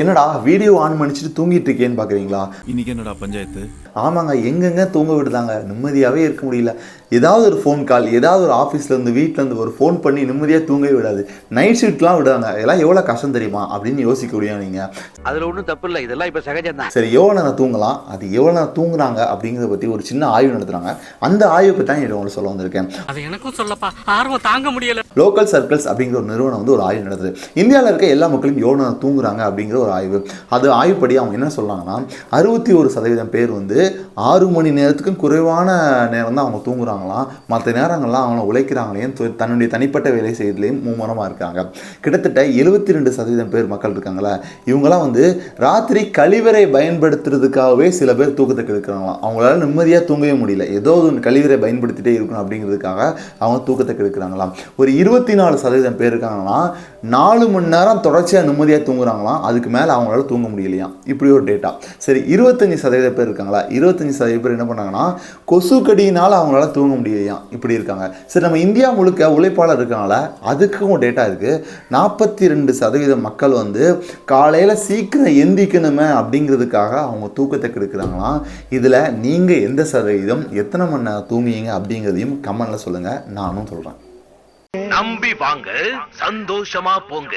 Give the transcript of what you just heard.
என்னடா video on பண்ணிச்சுட்டு தூங்கிட்டு இருக்கேன்னு பார்க்குறீங்களா இன்னைக்கு என்னடா பஞ்சாயத்து? ஆமாங்க எங்கெங்க தூங்க விடுதாங்க நிம்மதியாகவே இருக்க முடியல. ஏதாவது ஒரு ஃபோன் கால் ஏதாவது ஒரு ஆஃபீஸ்லேருந்து வீட்டிலேருந்து ஒரு ஃபோன் பண்ணி நிம்மதியாக தூங்கவே விடாது. நைட் ஷிஃப்ட்லாம் விடாங்க. இதெல்லாம் எவ்வளோ கஷ்டம் தெரியுமா? அப்படின்னு யோசிக்க முடியும் நீங்கள் அதுல ஒண்ணும் தப்பு இல்லை. இதெல்லாம் இப்ப சகஜம்தான் சரி எவ்வளோ நேரம் தூங்கலாம்? அது எவ்வளோ நேரம் தூங்குறாங்க அப்படிங்கிறத பற்றி ஒரு சின்ன ஆய்வு நடத்துகிறாங்க அந்த ஆய்வை பற்றி தான் நான் உங்களுக்கு சொல்ல வந்திருக்கேன். அது எனக்கும் சொல்லப்பா. ஆர்வம் தாங்க முடியல. லோக்கல் சர்க்கிள்ஸ் அப்படிங்கிற ஒரு நிறுவனம் வந்து ஒரு ஆய்வு நடத்துது. இந்தியாவில் இருக்க எல்லா மக்களும் எவ்வளோ நேரம் தூங்குறாங்க அப்படிங்கிற ஒரு ஆய்வு. அது ஆய்வுப்படி அவங்க என்ன சொல்றாங்கன்னா அறுபத்தி ஒரு சதவீதம் பேர் வந்து ஆறு மணி நேரத்துக்கும் குறைவான நேரம் தான் அவங்க தூங்குறாங்களாம். மற்ற நேரங்கள்லாம் அவங்க உழைக்கிறாங்களையும் தன்னுடைய தனிப்பட்ட வேலை செய்யறதுலையும் மும்முரமாக இருக்காங்க. கிட்டத்தட்ட எழுபத்தி ரெண்டு சதவீதம் பேர் மக்கள் இருக்காங்களே இவங்கெல்லாம் வந்து ராத்திரி கழிவறை பயன்படுத்துறதுக்காகவே சில பேர் தூக்கத்தை கெடுக்கிறாங்களாம். அவங்களால நிம்மதியாக தூங்கவே முடியல. ஏதோ ஒரு கழிவறை பயன்படுத்திட்டே இருக்கணும் அப்படிங்கிறதுக்காக அவங்க தூக்கத்தை கெடுக்கிறாங்களாம். ஒரு இருபத்தி நாலு சதவீதம் பேர் இருக்காங்கன்னா நாலு மணி நேரம் தொடர்ச்சியாக நிம்மதியாக தூங்குறாங்களாம். அதுக்கு மேலே அவங்களால தூங்க முடியலையாம். இப்படி ஒரு டேட்டா சரி இருபத்தஞ்சி சதவீதம் பேர் இருக்காங்களா? இருபத்தஞ்சி சதவீத பேர் என்ன பண்ணாங்கன்னா கொசு கடியினால் அவங்களால தூங்க முடியலையாம். இப்படி இருக்காங்க. சரி நம்ம இந்தியா முழுக்க உழைப்பாளர் இருக்காங்களா அதுக்கும் டேட்டா இருக்குது நாற்பத்தி ரெண்டு சதவீதம் மக்கள் வந்து காலையில் சீக்கிரம் எந்திக்கணுமே அப்படிங்கிறதுக்காக அவங்க தூக்கத்தை கெடுக்கிறாங்களாம். இதில் நீங்கள் எந்த சதவீதம் எத்தனை மணி நேரம் தூங்குவீங்க அப்படிங்கிறதையும் கமெண்டில் சொல்லுங்கள் நானும் சொல்கிறேன் நம்பி வாங்க சந்தோஷமா போங்க.